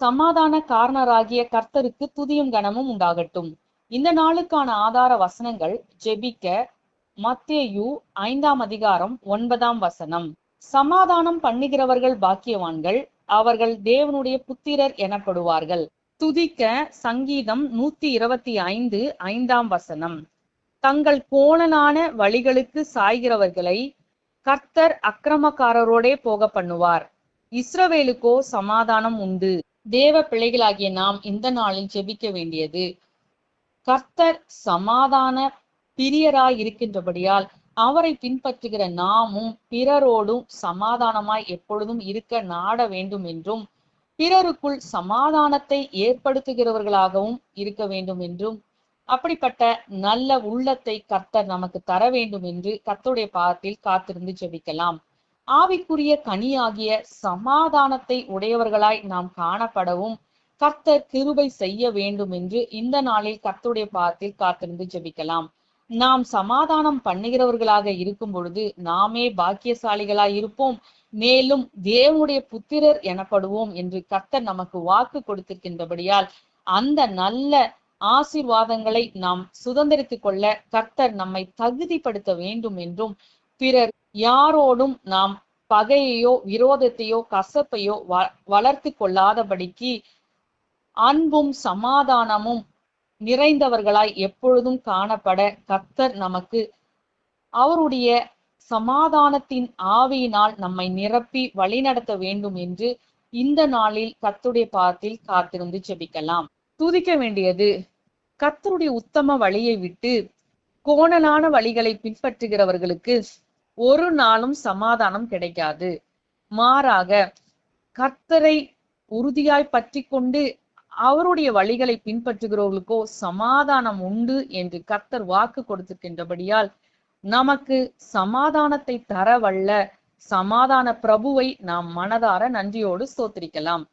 சமாதான காரணராகிய கர்த்தருக்கு துதியும் கனமும் உண்டாகட்டும். இந்த நாளுக்கான ஆதார வசனங்கள் ஜெபிக்க மத்தேயு ஐந்தாம் அதிகாரம் ஒன்பதாம் வசனம். சமாதானம் பண்ணுகிறவர்கள் பாக்கியவான்கள் அவர்கள் தேவனுடைய புத்திரர் எனப்படுவார்கள். துதிக்க சங்கீதம் நூத்தி இருபத்தி ஐந்து ஐந்தாம் வசனம். தங்கள் கோணலான வழிகளுக்கு சாய்கிறவர்களை கர்த்தர் அக்கிரமக்காரரோடே போக பண்ணுவார். இஸ்ரவேலுக்கோ சமாதானம் உண்டு. தேவ பிள்ளைகளாகிய நாம் இந்த நாளில் ஜெபிக்க வேண்டியது. கர்த்தர் சமாதான பிரியராய் இருக்கின்றபடியால் அவரை பின்பற்றுகிற நாமும் பிறரோடும் சமாதானமாய் எப்பொழுதும் இருக்க நாட வேண்டும் என்றும் பிறருக்குள் சமாதானத்தை ஏற்படுத்துகிறவர்களாகவும் இருக்க வேண்டும் என்றும் அப்படிப்பட்ட நல்ல உள்ளத்தை கர்த்தர் நமக்கு தர வேண்டும் என்று கர்த்தருடைய பாதத்தில் காத்திருந்து ஜெபிக்கலாம். ஆவிக்குரிய கனியாகிய சமாதானத்தை உடையவர்களாய் நாம் காணப்படவும் கர்த்தர் கிருபை செய்ய வேண்டும் என்று இந்த நாளில் கர்த்தருடைய பாதத்தில் காத்திருந்து ஜெபிக்கலாம். நாம் சமாதானம் பண்ணுகிறவர்களாக இருக்கும் பொழுது நாமே பாக்கியசாலிகளாய் இருப்போம். மேலும் தேவனுடைய புத்திரர் எனப்படுவோம் என்று கர்த்தர் நமக்கு வாக்கு கொடுத்திருக்கின்றபடியால் அந்த நல்ல ஆசீர்வாதங்களை நாம் சுதந்திரித்துக் கொள்ள கர்த்தர் நம்மை தகுதிப்படுத்த வேண்டும் என்றும் பிறர் யாரோடும் நாம் பகையையோ விரோதத்தையோ கசப்பையோ வ வளர்த்து கொள்ளாதபடிக்கு அன்பும் சமாதானமும் நிறைந்தவர்களாய் எப்பொழுதும் காணப்பட கத்தர் நமக்கு அவருடைய சமாதானத்தின் ஆவியினால் நம்மை நிரப்பி வழிநடத்த வேண்டும் என்று இந்த நாளில் கத்துடைய பாதத்தில் காத்திருந்து செபிக்கலாம் துதிக்க வேண்டியது கத்தருடைய உத்தம வழியை விட்டு கோணலான வழிகளை பின்பற்றுகிறவர்களுக்கு ஒரு நாளும் சமாதானம் கிடைக்காது. மாறாக கர்த்தரை உறுதியாய் பற்றி கொண்டு அவருடைய வழிகளை பின்பற்றுகிறவர்களுக்கோ சமாதானம் உண்டு என்று கர்த்தர் வாக்கு கொடுத்திருக்கின்றபடியால் நமக்கு சமாதானத்தை தர வல்ல சமாதான பிரபுவை நாம் மனதார நன்றியோடு சோத்திரிக்கலாம்